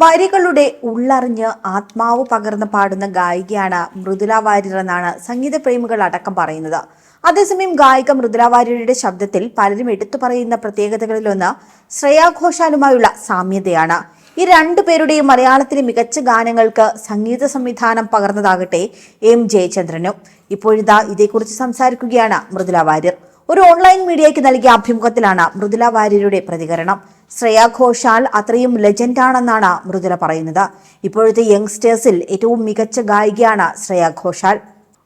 വരികളുടെ ഉള്ളറിഞ്ഞ് ആത്മാവ് പകർന്ന് പാടുന്ന ഗായികയാണ് മൃദുല വാര്യർ എന്നാണ് സംഗീത പ്രേമികൾ അടക്കം പറയുന്നത്. അതേസമയം ഗായിക മൃദുല വാര്യരുടെ ശബ്ദത്തിൽ പലരും എടുത്തു പറയുന്ന പ്രത്യേകതകളിലൊന്ന് ശ്രേയാ ഘോഷാലുമായുള്ള സാമ്യതയാണ്. ഈ രണ്ടു പേരുടെയും മലയാളത്തിലെ മികച്ച ഗാനങ്ങൾക്ക് സംഗീത സംവിധാനം പകർന്നതാകട്ടെ എം ജയചന്ദ്രനും. ഇപ്പോഴിതാ ഇതേക്കുറിച്ച് സംസാരിക്കുകയാണ് മൃദുല വാര്യർ. ഒരു ഓൺലൈൻ മീഡിയയ്ക്ക് നൽകിയ അഭിമുഖത്തിലാണ് മൃദുല വാര്യരുടെ പ്രതികരണം. ശ്രേയ ഘോഷാൽ അത്രയും ലെജൻഡാണെന്നാണ് മൃദുല പറയുന്നത്. ഇപ്പോഴത്തെ യങ്സ്റ്റേഴ്സിൽ ഏറ്റവും മികച്ച ഗായികയാണ് ശ്രേയ ഘോഷാൽ.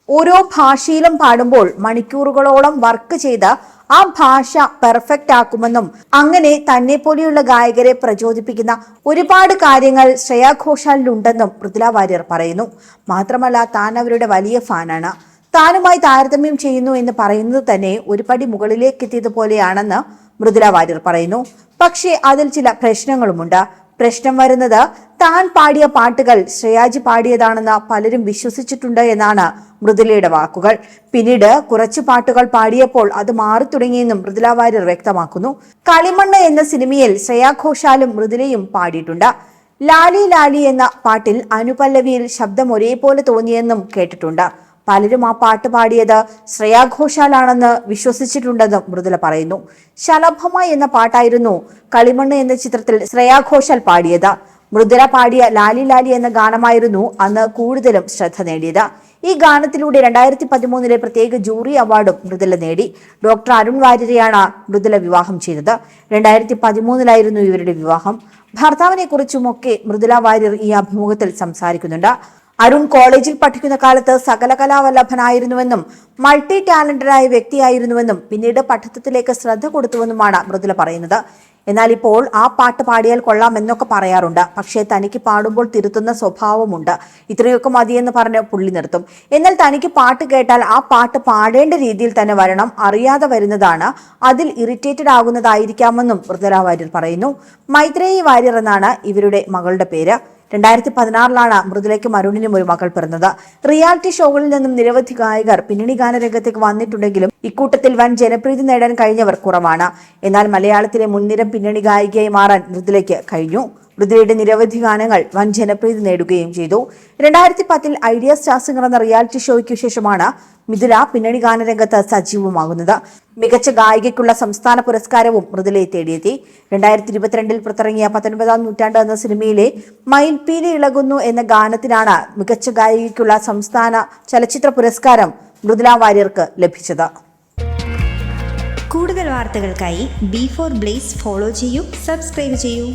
ഓരോ ഭാഷയിലും പാടുമ്പോൾ മണിക്കൂറുകളോളം വർക്ക് ചെയ്ത് ആ ഭാഷ പെർഫെക്റ്റ് ആക്കുമെന്നും അങ്ങനെ തന്നെ പോലെയുള്ള ഗായകരെ പ്രചോദിപ്പിക്കുന്ന ഒരുപാട് കാര്യങ്ങൾ ശ്രേയാ ഘോഷാലിലുണ്ടെന്നും മൃദുല വാര്യർ പറയുന്നു. മാത്രമല്ല താൻ അവരുടെ വലിയ ഫാനാണ്. താനുമായി താരതമ്യം ചെയ്യുന്നു എന്ന് പറയുന്നത് തന്നെ ഒരു പടി മുകളിലേക്ക് എത്തിയതുപോലെയാണെന്ന് മൃദുല വാര്യർ പറയുന്നു. പക്ഷേ അതിൽ ചില പ്രശ്നങ്ങളുമുണ്ട്. പ്രശ്നം വരുന്നത് താൻ പാടിയ പാട്ടുകൾ ശ്രേയാജി പാടിയതാണെന്ന് പലരും വിശ്വസിച്ചിട്ടുണ്ട് എന്നാണ് മൃദുലയുടെ വാക്കുകൾ. പിന്നീട് കുറച്ച് പാട്ടുകൾ പാടിയപ്പോൾ അത് മാറി തുടങ്ങിയെന്നും മൃദുല വാര്യർ വ്യക്തമാക്കുന്നു. കളിമണ്ണ് എന്ന സിനിമയിൽ ശ്രേയാ ഘോഷാലും മൃദുലയും പാടിയിട്ടുണ്ട്. ലാലി ലാലി എന്ന പാട്ടിൽ അനുപല്ലവിയിൽ ശബ്ദം ഒരേപോലെ തോന്നിയെന്നും കേട്ടിട്ടുണ്ട്. പലരും ആ പാട്ട് പാടിയത് ശ്രേയാ ഘോഷാലാണെന്ന് വിശ്വസിച്ചിട്ടുണ്ടെന്നും മൃദുല പറയുന്നു. ശലഭമ എന്ന പാട്ടായിരുന്നു കളിമണ്ണ് എന്ന ചിത്രത്തിൽ ശ്രേയാ ഘോഷാൽ പാടിയത്. മൃദുല പാടിയ ലാലി ലാലി എന്ന ഗാനമായിരുന്നു അന്ന് കൂടുതലും ശ്രദ്ധ നേടിയത്. ഈ ഗാനത്തിലൂടെ രണ്ടായിരത്തി പതിമൂന്നിലെ പ്രത്യേക ജൂറി അവാർഡും മൃദുല നേടി. ഡോക്ടർ അരുൺ വാര്യരെയാണ് മൃദുല വിവാഹം ചെയ്തത്. രണ്ടായിരത്തി പതിമൂന്നിലായിരുന്നു ഇവരുടെ വിവാഹം. ഭർത്താവിനെ കുറിച്ചുമൊക്കെ മൃദുല വാര്യർ ഈ അഭിമുഖത്തിൽ സംസാരിക്കുന്നുണ്ട്. അരുൺ കോളേജിൽ പഠിക്കുന്ന കാലത്ത് സകല കലാവല്ലഭനായിരുന്നുവെന്നും മൾട്ടി ടാലന്റഡായ വ്യക്തിയായിരുന്നുവെന്നും പിന്നീട് പഠിത്തത്തിലേക്ക് ശ്രദ്ധ കൊടുത്തുവെന്നുമാണ് മൃദുല പറയുന്നത്. എന്നാൽ ഇപ്പോൾ ആ പാട്ട് പാടിയാൽ കൊള്ളാം എന്നൊക്കെ പറയാറുണ്ട്. പക്ഷേ തനിക്ക് പാടുമ്പോൾ തിരുത്തുന്ന സ്വഭാവമുണ്ട്. ഇത്രയൊക്കെ മതിയെന്ന് പറഞ്ഞ് പുള്ളി നിർത്തും. എന്നാൽ തനിക്ക് പാട്ട് കേട്ടാൽ ആ പാട്ട് പാടേണ്ട രീതിയിൽ തന്നെ വരണം. അറിയാതെ വരുന്നതാണ്. അതിൽ ഇറിറ്റേറ്റഡ് ആകുന്നതായിരിക്കാമെന്നും മൃദുല വാര്യർ പറയുന്നു. മൈത്രേയി വാര്യർ എന്നാണ് ഇവരുടെ മകളുടെ പേര്. രണ്ടായിരത്തി പതിനാറിലാണ് മൃദുലയ്ക്കും അരുണിനും ഒരു മകൾ പിറന്നത്. റിയാലിറ്റി ഷോകളിൽ നിന്നും നിരവധി ഗായകർ പിന്നണി ഗാനരംഗത്തേക്ക് വന്നിട്ടുണ്ടെങ്കിലും ഇക്കൂട്ടത്തിൽ വൻ ജനപ്രീതി നേടാൻ കഴിഞ്ഞവർ കുറവാണ്. എന്നാൽ മലയാളത്തിലെ മുൻനിര പിന്നണി ഗായികയായി മാറാൻ മൃദുലയ്ക്ക് കഴിഞ്ഞു. മൃദുലയുടെ നിരവധി ഗാനങ്ങൾ വൻ ജനപ്രീതി നേടുകയും ചെയ്തു. രണ്ടായിരത്തി പത്തിൽ ഐഡിയ സ്റ്റാർ സിംഗർ എന്ന റിയാലിറ്റി ഷോയ്ക്ക് ശേഷമാണ് മിഥുല പിന്നണി ഗാനരംഗത്ത് സജീവമാകുന്നത്. മികച്ച ഗായികയ്ക്കുള്ള സംസ്ഥാന പുരസ്കാരവും മൃദുലയെ തേടിയെത്തി. രണ്ടായിരത്തി ഇരുപത്തിരണ്ടിൽ പുറത്തിറങ്ങിയ പത്തൊൻപതാം നൂറ്റാണ്ട് എന്ന സിനിമയിലെ മയിൽപ്പീലി ഇളകുന്നു എന്ന ഗാനത്തിനാണ് മികച്ച ഗായികയ്ക്കുള്ള സംസ്ഥാന ചലച്ചിത്ര പുരസ്കാരം മൃദുല വാര്യർക്ക് ലഭിച്ചത്. കൂടുതൽ വാർത്തകൾക്കായി ബി ഫോർ ബ്ലേസ് ഫോളോ ചെയ്യൂ സബ്സ്ക്രൈബ് ചെയ്യൂ.